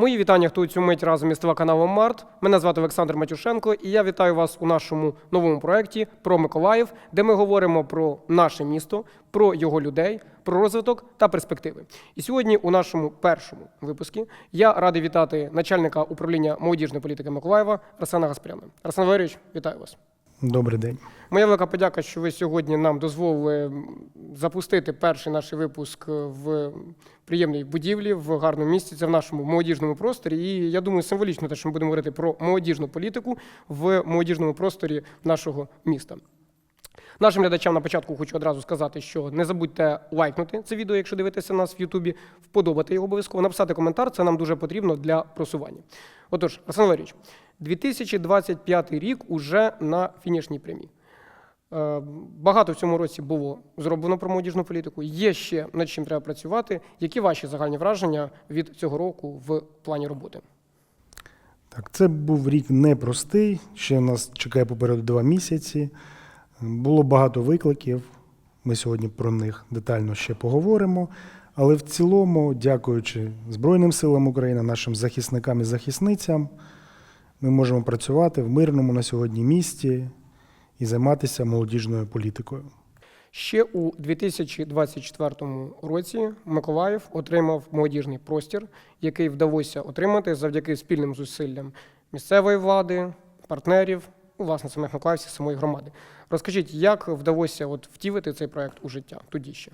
Мої вітання, хто у цю мить разом із телеканалом Март. Мене звати Олександр Матюшенко, і я вітаю вас у нашому новому проєкті про Миколаїв, де ми говоримо про наше місто, про його людей, про розвиток та перспективи. І сьогодні, у нашому першому випуску, я радий вітати начальника управління молодіжної політики Миколаєва Арсена Гаспаряна. Арсен Валерійович, вітаю вас. Добрий день. Моя велика подяка, що ви сьогодні нам дозволили запустити перший наш випуск в приємній будівлі в гарному місці. Це в нашому молодіжному просторі. І я думаю, символічно те, що ми будемо говорити про молодіжну політику в молодіжному просторі нашого міста. Нашим глядачам на початку хочу одразу сказати, що не забудьте лайкнути це відео, якщо дивитеся нас в Ютубі, вподобати його обов'язково, написати коментар. Це нам дуже потрібно для просування. Отож, Арсен Валерійович, 2025 рік уже на фінішній прямій. Е, Багато в цьому році було зроблено про молодіжну політику. Є ще над чим треба працювати. Які ваші загальні враження від цього року в плані роботи? Так, це був рік непростий. Ще нас чекає попереду два місяці. Було багато викликів. Ми сьогодні про них детально ще поговоримо. Але в цілому, дякуючи Збройним силам України, нашим захисникам і захисницям, ми можемо працювати в мирному на сьогодні місті і займатися молодіжною політикою. Ще у 2024 році Миколаїв отримав молодіжний простір, який вдалося отримати завдяки спільним зусиллям місцевої влади, партнерів, власне, самих миколаївців, самої громади. Розкажіть, як вдалося от втілити цей проект у життя тоді ще?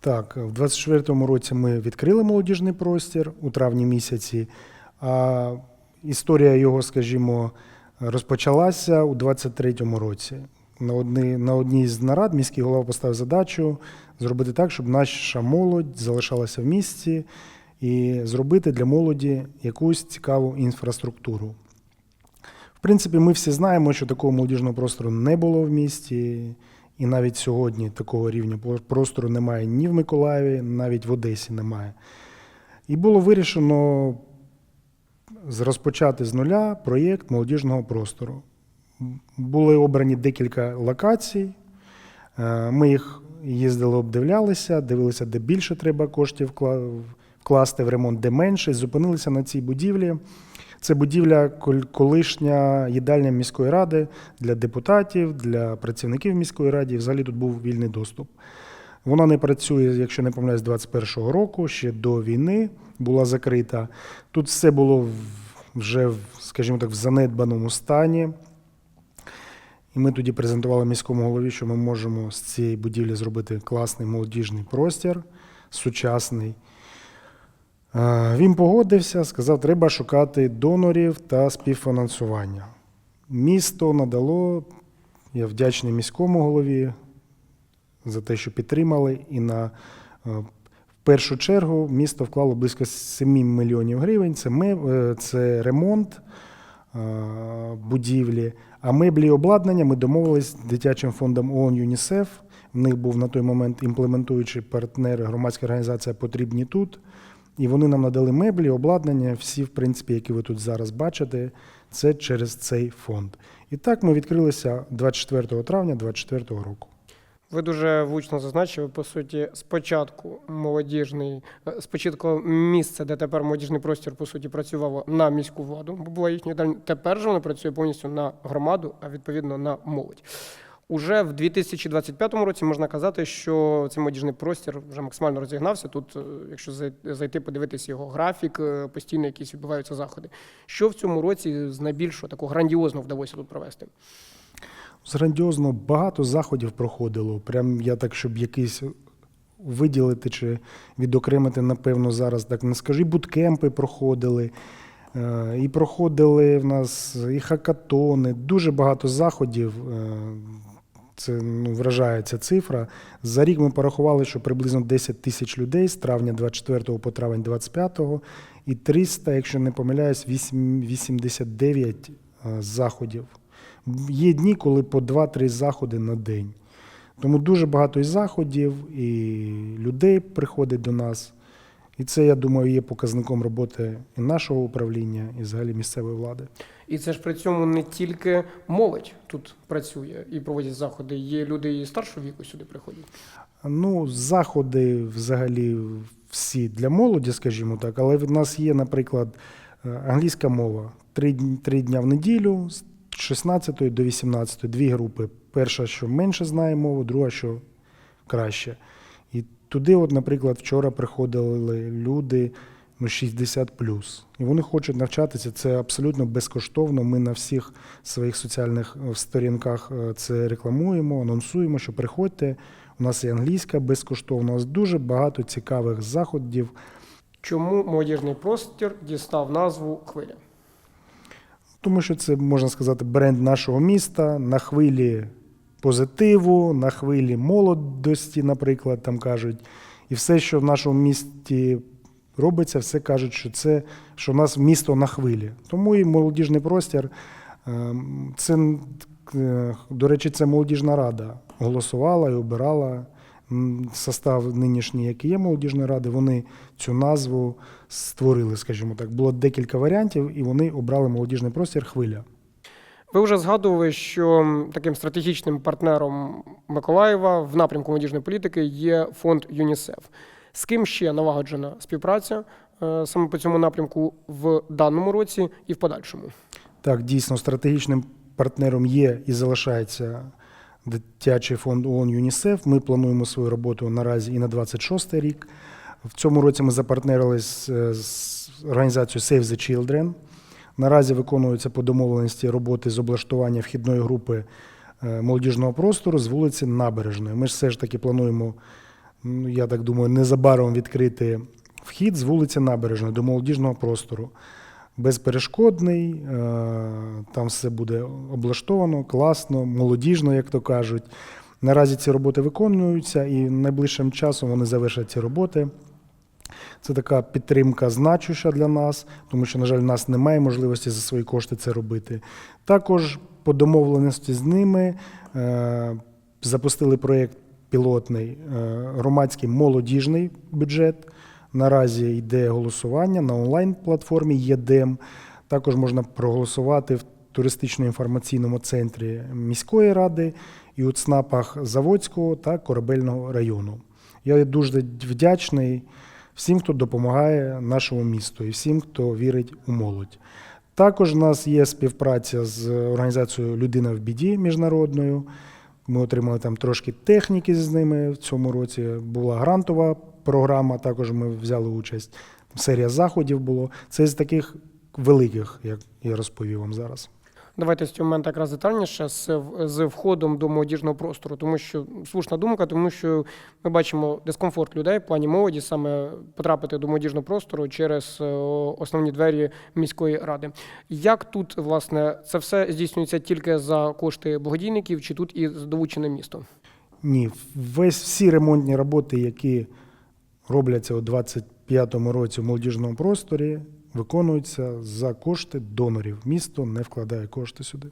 Так, в 24-му році ми відкрили молодіжний простір у травні місяці, а історія його, скажімо, розпочалася у 23-му році. На одній, на одній з нарад міський голова поставив задачу зробити так, щоб наша молодь залишалася в місті і зробити для молоді якусь цікаву інфраструктуру. В принципі, ми всі знаємо, що такого молодіжного простору не було в місті, і навіть сьогодні такого рівня простору немає ні в Миколаєві, навіть в Одесі немає. І було вирішено розпочати з нуля проєкт молодіжного простору. Були обрані декілька локацій. Е, Ми їх їздили, обдивлялися, дивилися, де більше треба коштів вкласти в ремонт, де менше. Зупинилися на цій будівлі. Це будівля колишня їдальня міської ради для депутатів, для працівників міської ради. Взагалі тут був вільний доступ. Вона не працює, якщо не помиляюсь, з 21-го року, ще до війни була закрита. Тут все було вже, скажімо так, в занедбаному стані. І ми тоді презентували міському голові, що ми можемо з цієї будівлі зробити класний молодіжний простір, сучасний. Він погодився, сказав, треба шукати донорів та співфінансування. Місто надало, я вдячний міському голові за те, що підтримали. І на е, в першу чергу місто вклало близько 7 мільйонів гривень. Це, ми, е, це ремонт е, будівлі. А меблі і обладнання ми домовились з дитячим фондом ООН ЮНІСЕФ. В них був на той момент імплементуючий партнер, громадська організація Потрібні тут. І вони нам надали меблі, обладнання, всі, в принципі, які ви тут зараз бачите, це через цей фонд. І так ми відкрилися 24 травня 2024 року. Ви дуже влучно зазначили, по суті, спочатку молодіжний, е, спочатку місце, де тепер молодіжний простір, по суті, працювало на міську владу, бо була їхня їдальня. Тепер же воно працює повністю на громаду, а відповідно на молодь. Уже в 2025 році можна казати, що цей молодіжний простір вже максимально розігнався. Тут, е, якщо зайти, подивитися його графік, е, постійно якісь відбуваються заходи. Що в цьому році з найбільшого такого грандіозного вдалося тут провести? З грандіозно багато заходів проходило. Прям я так, щоб якийсь виділити чи відокремити, напевно, зараз так не скажу. І буткемпи проходили, е, і проходили в нас і хакатони, дуже багато заходів. е, Це ну, вражає цифра. За рік ми порахували, що приблизно 10 тисяч людей з травня 24 по травень 25 і 300, якщо не помиляюсь, 8 89 е, заходів. Є дні, коли по 2-3 заходи на день. Тому дуже багато і заходів, і людей приходить до нас. І це, я думаю, є показником роботи і нашого управління, і взагалі місцевої влади. І це ж при цьому не тільки молодь тут працює і проводять заходи. Є люди і старшого віку сюди приходять. Ну, заходи взагалі всі для молоді, скажімо так, але в нас є, наприклад, е, англійська мова. Три, три дня в неділю з 16 до 18, дві групи. Перша, що менше знає мову, друга, що краще. І туди, от, наприклад, вчора приходили люди ну, 60 і вони хочуть навчатися. Це абсолютно безкоштовно. Ми на всіх своїх соціальних е, сторінках е, це рекламуємо, анонсуємо, що приходьте. У нас і англійська безкоштовна. У нас дуже багато цікавих заходів. Чому молодіжний простір дістав назву хвиля? Тому що це можна сказати бренд нашого міста на хвилі позитиву, на хвилі молодості, наприклад, там кажуть. І все, що в нашому місті робиться, все кажуть, що це що в нас місто на хвилі. Тому і молодіжний простір. ем, Це, е, до речі, це молодіжна рада голосувала і обирала состав нинішній, який є молодіжної ради. Вони цю назву створили, скажімо так. Було декілька варіантів, і вони обрали молодіжний простір хвиля. Ви вже згадували, що таким стратегічним партнером Миколаєва в напрямку молодіжної політики є фонд ЮНІСЕФ. З ким ще налагоджена співпраця е, саме по цьому напрямку в даному році і в подальшому? Так, дійсно, стратегічним партнером є і залишається дитячий фонд ООН ЮНІСЕФ. Ми плануємо свою роботу наразі і на 26 рік. В цьому році ми запартнерились з- з організацією Save the Children. Наразі виконуються по домовленості роботи з облаштування вхідної групи е, молодіжного простору з вулиці Набережної. Ми ж все ж таки плануємо, ну, я так думаю, незабаром відкрити вхід з вулиці Набережної до молодіжного простору безперешкодний, е, там все буде облаштовано, класно, молодіжно, як то кажуть. Наразі ці роботи виконуються, і найближчим часом вони завершать ці роботи. Це така підтримка значуща для нас, тому що, на жаль, в нас немає можливості за свої кошти це робити. Також по домовленості з ними е, запустили проєкт пілотний е, громадський молодіжний бюджет. Наразі йде голосування на онлайн-платформі ЄДЕМ. Також можна проголосувати в туристично-інформаційному центрі міської ради і у ЦНАПах Заводського та Корабельного району. Я дуже вдячний всім, хто допомагає нашому місту і всім, хто вірить у молодь. Також у нас є співпраця з організацією Людина в біді міжнародною. Ми отримали там трошки техніки з ними в цьому році. Була грантова програма, також ми взяли участь. Серія заходів було. Це з таких великих, як я розповів вам зараз. Давайте з цього моменту якраз детальніше з, з входом до молодіжного простору, тому що слушна думка, тому що ми бачимо дискомфорт людей в плані молоді саме потрапити до молодіжного простору через е, основні двері міської ради. Як тут власне це все здійснюється тільки за кошти благодійників, чи тут і долучене місто? Ні, весь всі ремонтні роботи, які робляться у 25-му році в молодіжному просторі, виконуються за кошти донорів. Місто не вкладає кошти сюди.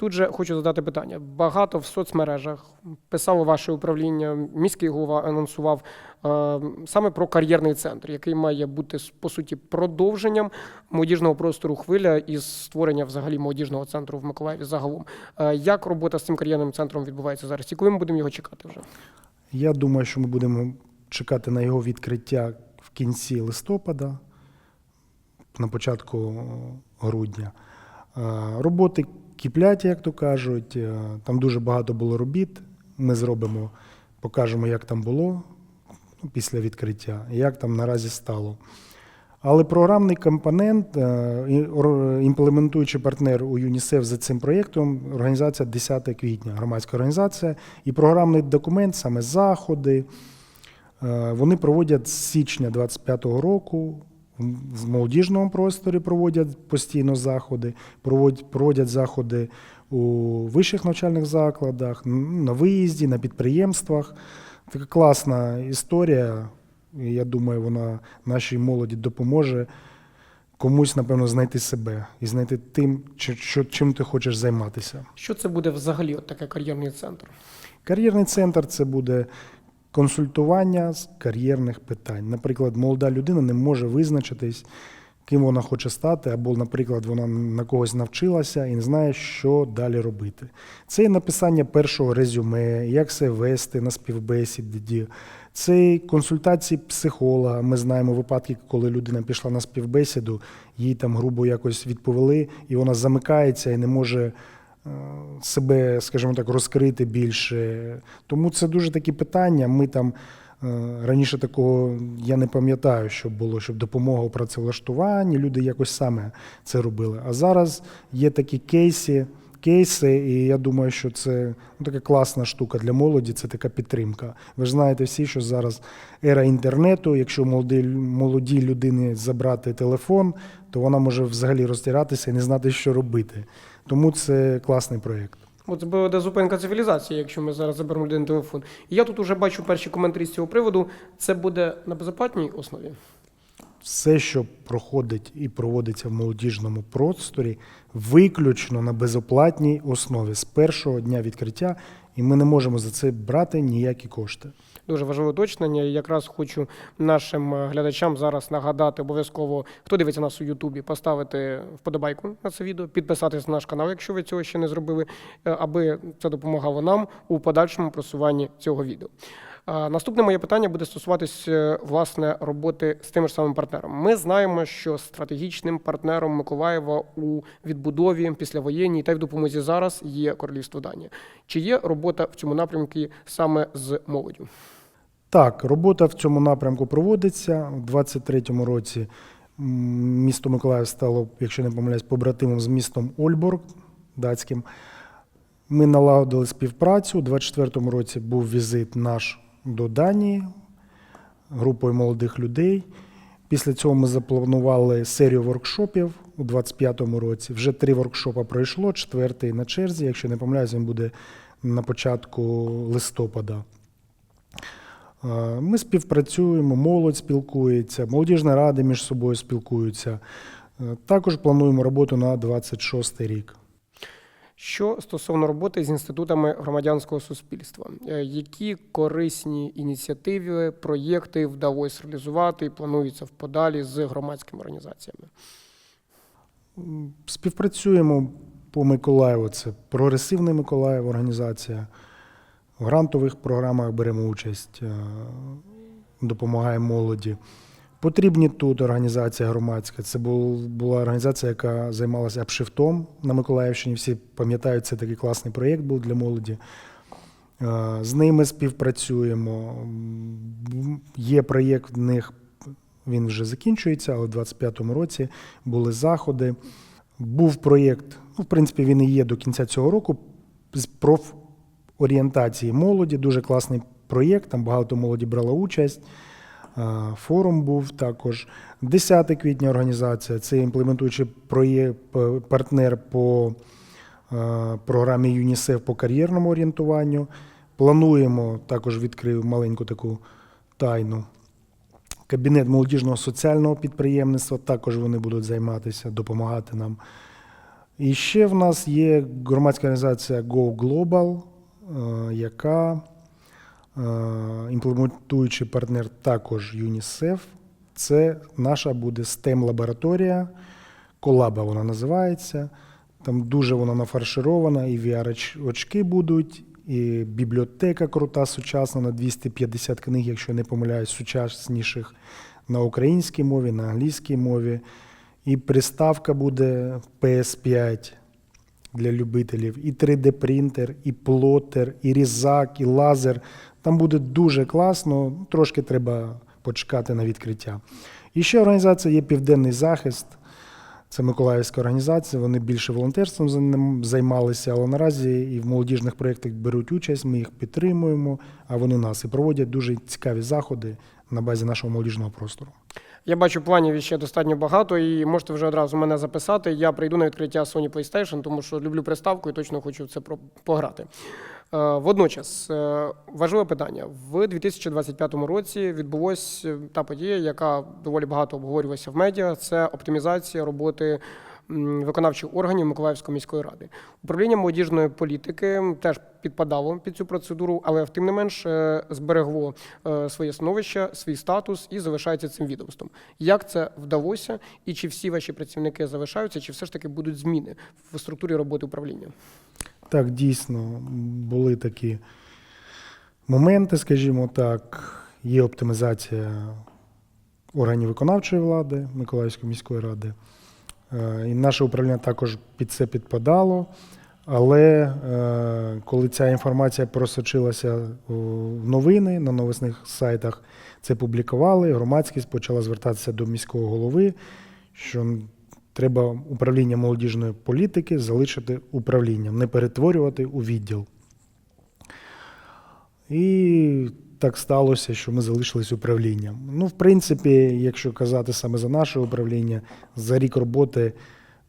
Тут же хочу задати питання. Багато в соцмережах писало ваше управління, міський голова анонсував е, саме про кар'єрний центр, який має бути по суті продовженням молодіжного простору хвиля і створення взагалі молодіжного центру в Миколаєві загалом. Е, як робота з цим кар'єрним центром відбувається зараз? І коли ми будемо його чекати вже? Я думаю, що ми будемо чекати на його відкриття в кінці листопада, на початку грудня. Е, Роботи кіплять, як то кажуть. Е, Там дуже багато було робіт. Ми зробимо, покажемо, як там було після відкриття, як там наразі стало. Але програмний компонент, е, і- імплементуючий партнер у ЮНІСЕФ за цим проєктом, організація 10 квітня, громадська організація, і програмний документ, саме заходи, вони проводять з січня 25-го року. В молодіжному просторі проводять постійно заходи, проводять, проводять заходи у вищих навчальних закладах, на виїзді, на підприємствах. Така класна історія. І я думаю, вона нашій молоді допоможе комусь, напевно, знайти себе і знайти тим, чим ти хочеш займатися. Що це буде взагалі от таке кар'єрний центр? Кар'єрний центр це буде консультування з кар'єрних питань. Наприклад, молода людина не може визначитись, ким вона хоче стати, або, наприклад, вона на когось навчилася і не знає, що далі робити. Це і написання першого резюме, як себе вести на співбесіді. Це консультації психолога. Ми знаємо випадки, коли людина пішла на співбесіду, їй там грубо якось відповіли, і вона замикається і не може себе, скажімо так, розкрити більше. Тому це дуже такі питання. Ми там е, раніше такого я не пам'ятаю, що було, щоб допомога у працевлаштуванні, люди якось саме це робили. А зараз є такі кейси, кейси, і я думаю, що це ну, така класна штука для молоді, це така підтримка. Ви ж знаєте всі, що зараз ера інтернету. Якщо молоді, молодій людині забрати телефон, то вона може взагалі розтиратися і не знати, що робити. Тому це класний проєкт. От буде зупинка цивілізації, якщо ми зараз заберемо людину телефон. І я тут вже бачу перші коментарі з цього приводу. Це буде на безоплатній основі. Все, що проходить і проводиться в молодіжному просторі, виключно на безоплатній основі з першого дня відкриття, і ми не можемо за це брати ніякі кошти. Дуже важливе уточнення. І якраз хочу нашим е, глядачам зараз нагадати обов'язково, хто дивиться нас у Ютубі, поставити вподобайку на це відео, підписатись на наш канал, якщо ви цього ще не зробили, е, аби це допомагало нам у подальшому просуванні цього відео. Наступне моє питання буде стосуватись е, власне роботи з тим ж самим партнером. Ми знаємо, що стратегічним партнером Миколаєва у відбудові післявоєнній та й в допомозі зараз є Королівство Данія. Чи є робота в цьому напрямку саме з молоддю? Так, робота в цьому напрямку проводиться. У 23-му році місто Миколаїв стало, якщо не помиляюсь, побратимом з містом Ольборг датським. Ми налагодили співпрацю. У 24-му році був візит наш до Данії групою молодих людей. Після цього ми запланували серію воркшопів у 25-му році. Вже три воркшопи пройшло, четвертий на черзі. Якщо не помиляюсь, він буде на початку листопада. Ми співпрацюємо, молодь спілкується, молодіжні ради між собою спілкуються. Е, Також плануємо роботу на 26 рік. Що стосовно роботи з інститутами громадянського суспільства, Е, які корисні ініціативи, проєкти вдалося реалізувати і плануються в подалі з громадськими організаціями? Співпрацюємо по Миколаєву. Це прогресивний Миколаїв організація. В грантових програмах беремо участь, е, допомагаємо молоді. Потрібні тут організація громадська. Це була організація, яка займалася апшифтом на Миколаївщині. Всі пам'ятають, це такий класний проєкт був для молоді. Е, З ними співпрацюємо. Є проєкт в них, він вже закінчується, але в 25-му році були заходи. Був проєкт, ну, в принципі, він і є до кінця цього року профорієнтації молоді. Дуже класний проєкт, там багато молоді брало участь. Форум був також. 10 квітня організація це імплементуючий проєкт, партнер по програмі ЮНІСЕФ по кар'єрному орієнтуванню. Плануємо також відкрив маленьку таку тайну. Кабінет молодіжного соціального підприємництва також вони будуть займатися, допомагати нам. І ще в нас є громадська організація Go Global, яка е, імплементуючий партнер також ЮНІСЕФ. Це наша буде STEM-лабораторія. Колаба вона називається. Там дуже вона нафарширована, і VR-очки будуть, і бібліотека крута, сучасна на 250 книг, якщо не помиляюсь, сучасніших на українській мові, на англійській мові. І приставка буде PS5 для любителів, і 3D-принтер, і плотер, і різак, і лазер. Там буде дуже класно, трошки треба почекати на відкриття. І ще організація є Південний захист. Це Миколаївська організація. Вони більше волонтерством займалися, але наразі і в молодіжних проєктах беруть участь. Ми їх підтримуємо, а вони нас і проводять дуже цікаві заходи на базі нашого молодіжного простору. Я бачу планів ще достатньо багато, і можете вже одразу мене записати. Я прийду на відкриття Sony PlayStation, тому що люблю приставку і точно хочу це пограти. Е, Водночас, е, важливе питання. В 2025 році відбулася та подія, яка доволі багато обговорювалася в медіа. Це оптимізація роботи виконавчих органів Миколаївської міської ради. Управління молодіжної політики теж підпадало під цю процедуру, але тим не менш е, зберегло е, своє становище, свій статус і залишається цим відомством. Як це вдалося, і чи всі ваші працівники залишаються, чи все ж таки будуть зміни в структурі роботи управління? Так, дійсно, були такі моменти, скажімо так. Є оптимізація органів виконавчої влади Миколаївської міської ради. Е, І наше управління також під це підпадало. Але е, коли ця інформація просочилася в новини на новосних сайтах, це публікували. Громадськість почала звертатися до міського голови, що треба управління молодіжної політики залишити управлінням, не перетворювати у відділ. І так сталося, що ми залишились управлінням. Ну, в принципі, якщо казати саме за наше управління, за рік роботи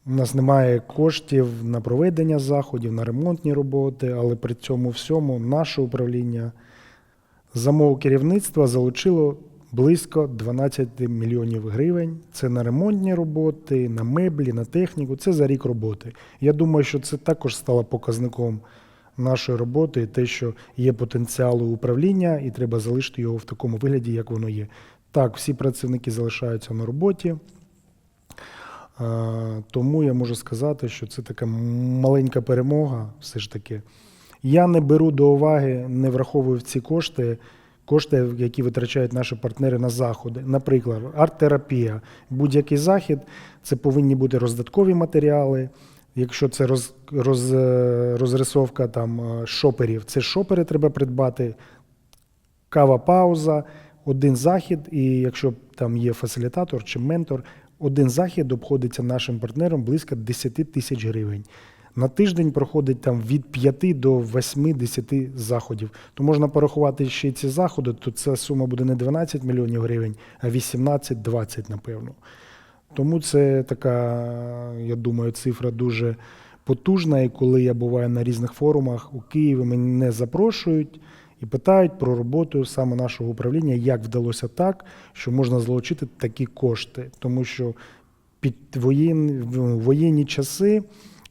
у нас немає коштів на проведення заходів, на ремонтні роботи, але при цьому всьому наше управління за мого керівництва залучило близько 12 мільйонів гривень. Це на ремонтні роботи, на меблі, на техніку. Це за рік роботи. Я думаю, що це також стало показником нашої роботи, те, що є потенціал управління, і треба залишити його в такому вигляді, як воно є. Так, всі працівники залишаються на роботі. Тому я можу сказати, що це така маленька перемога, все ж таки. Я не беру до уваги, не враховую в ці кошти, кошти, які витрачають наші партнери на заходи. Наприклад, арт-терапія. Будь-який захід це повинні бути роздаткові матеріали. Якщо це роз, роз, е, розрисовка там е, шоперів, це шопери треба придбати, кава пауза, один захід, і якщо там є фасилітатор чи ментор, один захід обходиться нашим партнерам близько 10 тисяч гривень. На тиждень проходить там від 5 до 8-10 заходів. То можна порахувати ще ці заходи, то ця сума буде не 12 мільйонів гривень, а 18-20, напевно. Тому це така, я думаю, цифра дуже потужна. І коли я буваю на різних форумах у Києві, мене запрошують і питають про роботу саме нашого управління, як вдалося так, що можна залучити такі кошти. Тому що під воєн... воєнні часи,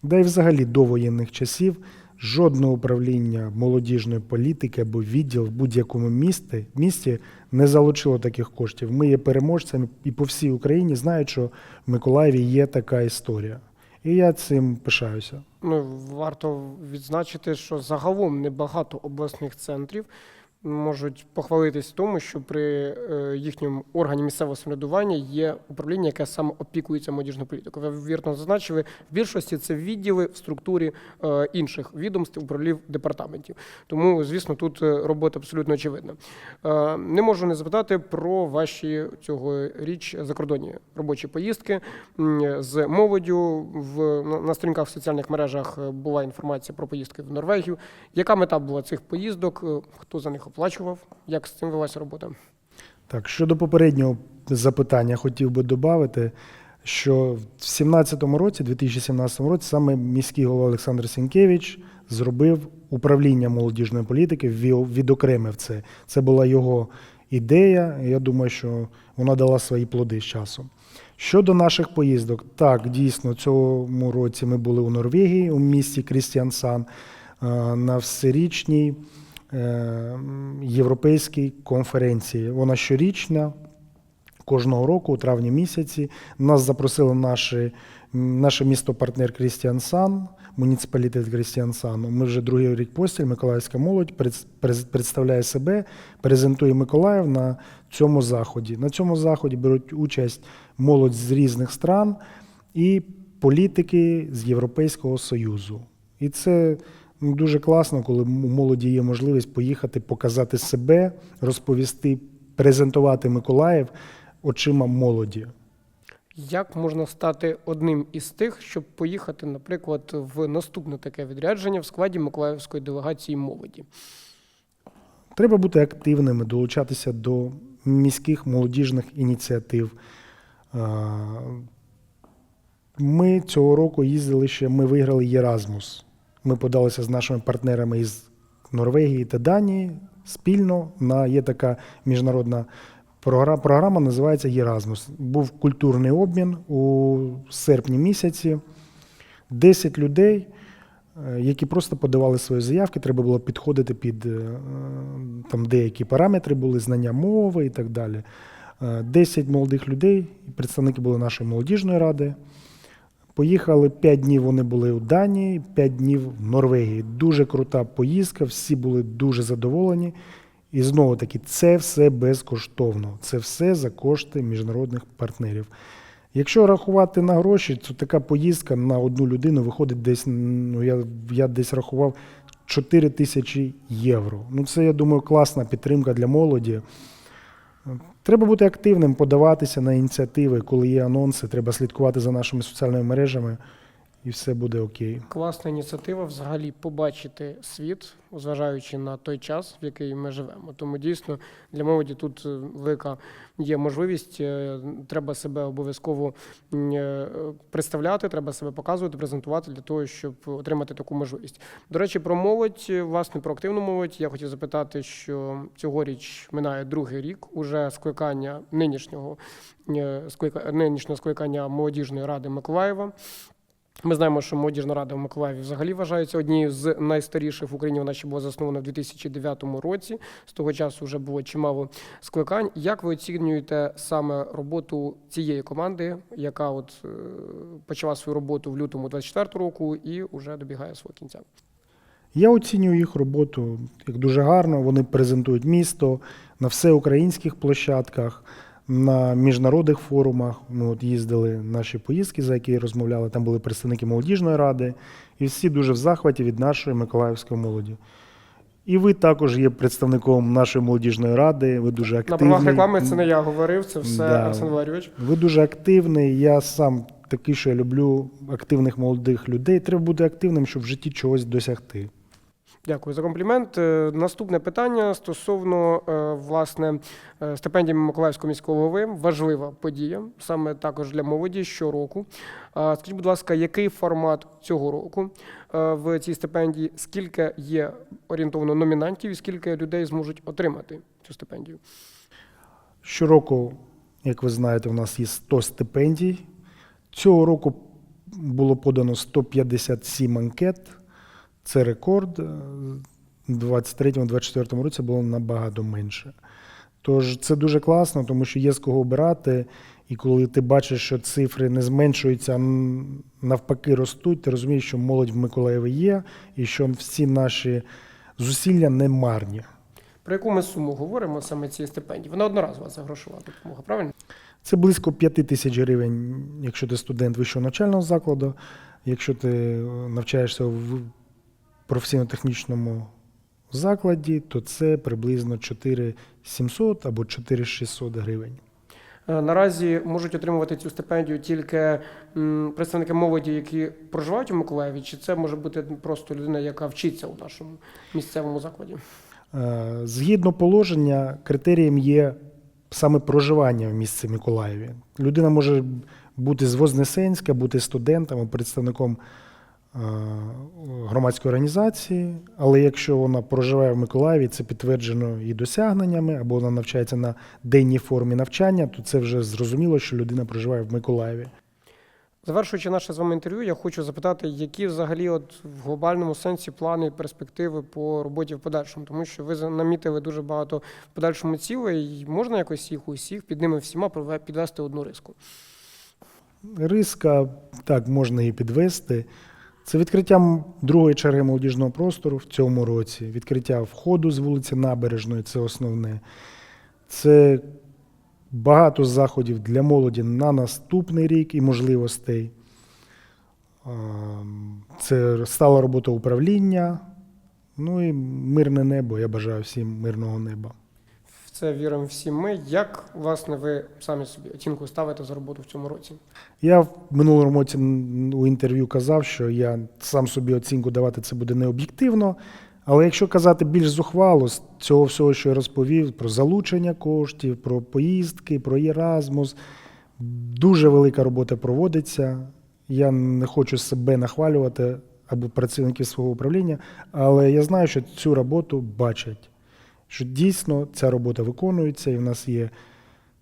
да й взагалі до воєнних часів, жодне управління молодіжної політики або відділ в будь-якому місті, місті не залучило таких коштів. Ми є переможцями і по всій Україні знають, що в Миколаєві є така історія. І я цим пишаюся. Ну, варто відзначити, що загалом небагато обласних центрів можуть похвалитись в тому, що при е, їхньому органі місцевого самоврядування є управління, яке саме опікується молодіжною політикою. Ви вірно зазначили, в більшості це відділи в структурі е, інших відомств, управлінь департаментів. Тому, звісно, тут е, робота абсолютно очевидна. Не можу не запитати про ваші цьогоріч закордонні робочі поїздки з молоддю. В на- сторінках в соціальних мережах була інформація про поїздки в Норвегію. Яка мета була цих поїздок? Хто за них оплачував? Як з цим велася робота? Так, щодо попереднього запитання, хотів би додати, що в 2017 році, 2017 році, саме міський голова Олександр Сінкевич зробив управління молодіжної політики, відокремив це. Це була його ідея. Я думаю, що вона дала свої плоди з часом. Щодо наших поїздок, так, дійсно, цьому році ми були у Норвегії, у місті Крістіансан е, на всерічній європейській конференції. Вона щорічна, кожного року, у травні місяці. Нас запросили наші, наше місто-партнер Крістіансан, муніципалітет Крістіансану. Ми вже другий рік поспіль, Миколаївська молодь представляє себе, презентує Миколаїв на цьому заході. На цьому заході беруть участь молодь з різних стран і політики з Європейського Союзу. І це дуже класно, коли у молоді є можливість поїхати, показати себе, розповісти, презентувати Миколаїв очима молоді. Як можна стати одним із тих, щоб поїхати, наприклад, в наступне таке відрядження в складі Миколаївської делегації молоді? Треба бути активними, долучатися до міських молодіжних ініціатив. Ми цього року їздили ще, ми виграли Єразмус. Ми подалися з нашими партнерами із Норвегії та Данії спільно на є така міжнародна Програ- Програма називається Єразмус. Був культурний обмін у серпні місяці. 10 людей, е, які просто подавали свої заявки, треба було підходити під е, там деякі параметри, були знання мови і так далі. Е, 10 молодих людей, представники були нашої молодіжної ради. Поїхали 5 днів. Вони були у Данії, 5 днів в Норвегії. Дуже крута поїздка, всі були дуже задоволені. І знову таки, це все безкоштовно. Це все за кошти міжнародних партнерів. Якщо рахувати на гроші, то така поїздка на одну людину виходить десь, ну я, я десь рахував 4 тисячі євро. Ну, це, я думаю, класна підтримка для молоді. Треба бути активним, подаватися на ініціативи, коли є анонси, треба слідкувати за нашими соціальними мережами, і все буде окей. Класна ініціатива взагалі побачити світ, зважаючи на той час, в який ми живемо. Тому дійсно для молоді тут е, велика є можливість. е, Треба себе обов'язково е, представляти, треба себе показувати, презентувати для того, щоб отримати таку можливість. До речі, про молодь, власне, про активну молодь. Я хотів запитати, що цьогоріч минає другий рік уже скликання нинішнього нинішнього скликання молодіжної ради Миколаєва. Ми знаємо, що молодіжна рада в Миколаєві взагалі вважається однією з найстаріших в Україні. Вона ще була заснована в 2009 році. З того часу вже було чимало скликань. Як ви оцінюєте саме роботу цієї команди, яка от е, почала свою роботу в лютому 24 року і вже добігає свого кінця? Я оцінюю їх роботу як дуже гарно. Вони презентують місто на всеукраїнських площадках, на міжнародних форумах. Ми от їздили наші поїздки, за які розмовляли. Там були представники молодіжної ради, і всі дуже в захваті від нашої миколаївської молоді. І ви також є представником нашої молодіжної ради. Ви дуже На правах реклами це не я говорив, це все Да. Арсен Валерійович. Ви дуже активний. Я сам такий, що я люблю активних молодих людей. Треба бути активним, щоб в житті чогось досягти. Дякую за комплімент. Е, Наступне питання стосовно е, власне е, стипендії Миколаївського міського голови. Важлива подія саме також для молоді щороку. Скажіть, будь ласка, який формат цього року в цій стипендії? Скільки є орієнтовно номінантів і скільки людей зможуть отримати цю стипендію? Щороку, як ви знаєте, у нас є 100 стипендій. Цього року було подано 157 анкет. Це рекорд. У 23-24 році було набагато менше. Тож це дуже класно, тому що є з кого обирати. І коли ти бачиш, що цифри не зменшуються, а навпаки ростуть, ти розумієш, що молодь в Миколаєві є, і що всі наші зусилля не марні. Про яку ми суму говоримо саме цієї стипендії? Вона одноразова це грошова допомога, правильно? Це близько 5 тисяч гривень, якщо ти студент вищого навчального закладу, якщо ти навчаєшся в професійно-технічному закладі, то це приблизно 4700 або 4600 гривень. Е, Наразі можуть отримувати цю стипендію тільки представники молоді, які проживають у Миколаєві, чи це може бути просто людина, яка вчиться у нашому місцевому закладі? Е, Згідно положення, критерієм є саме проживання в місці Миколаєві. Людина може бути з Вознесенська, бути студентом, представником громадської організації, але якщо вона проживає в Миколаєві, це підтверджено і досягненнями, або вона навчається на денній формі навчання, то це вже зрозуміло, що людина проживає в Миколаєві. Завершуючи наше з вами інтерв'ю, я хочу запитати, які взагалі от в глобальному сенсі плани і перспективи по роботі в подальшому, тому що ви намітили дуже багато в подальшому цілей, і можна якось їх усіх під ними всіма підвести одну риску. Риска так можна і підвести. Це відкриття другої черги молодіжного простору в цьому році, відкриття входу з вулиці Набережної це основне. Це багато заходів для молоді на наступний рік і можливостей. Це стала робота управління. Ну і мирне небо. Я бажаю всім мирного неба. Це віримо всі ми. Як власне ви самі собі оцінку ставите за роботу в цьому році? Я в минулому році у інтерв'ю казав, що я сам собі оцінку давати це буде не об'єктивно. Але якщо казати більш зухвало з цього всього, що я розповів, про залучення коштів, про поїздки, про Єразмус, дуже велика робота проводиться. Я не хочу себе нахвалювати або працівників свого управління, але я знаю, що цю роботу бачать, що дійсно ця робота виконується, і в нас є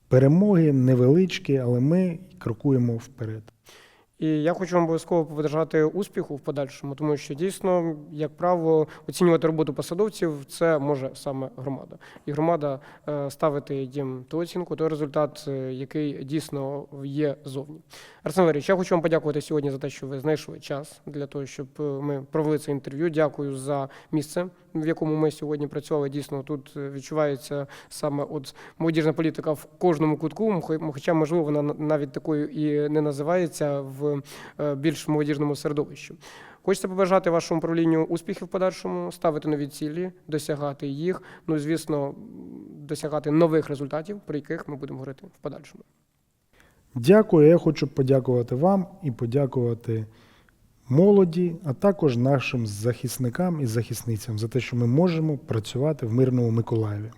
перемоги невеличкі, але ми крокуємо вперед. І я хочу вам обов'язково побажати успіху в подальшому, тому що дійсно, як правило, оцінювати роботу посадовців це може саме громада. І громада е, ставити їм ту оцінку, той результат, е, який дійсно є зовні. Арсен Валерійович, я хочу вам подякувати сьогодні за те, що ви знайшли час для того, щоб е, ми провели це інтерв'ю. Дякую за місце, в якому ми сьогодні працювали. Дійсно, тут відчувається саме от молодіжна політика в кожному кутку, хо- хоча, можливо, вона на- навіть такою і не називається в е, більш молодіжному середовищі. Хочеться побажати вашому управлінню успіхів в подальшому, ставити нові цілі, досягати їх. Ну, звісно, досягати нових результатів, про яких ми будемо говорити в подальшому. Дякую. Я хочу подякувати вам і подякувати молоді, а також нашим захисникам і захисницям за те, що ми можемо працювати в мирному Миколаєві.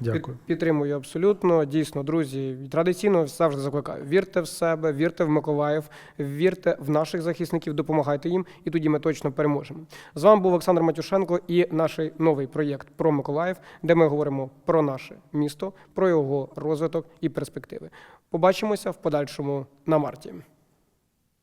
Дякую. Підтримую абсолютно. Дійсно, друзі, традиційно завжди закликаю. Вірте в себе, вірте в Миколаїв, вірте в наших захисників, допомагайте їм, і тоді ми точно переможемо. З вами був Олександр Матюшенко і наш новий проєкт про Миколаїв, де ми говоримо про наше місто, про його розвиток і перспективи. Побачимося в подальшому на марті.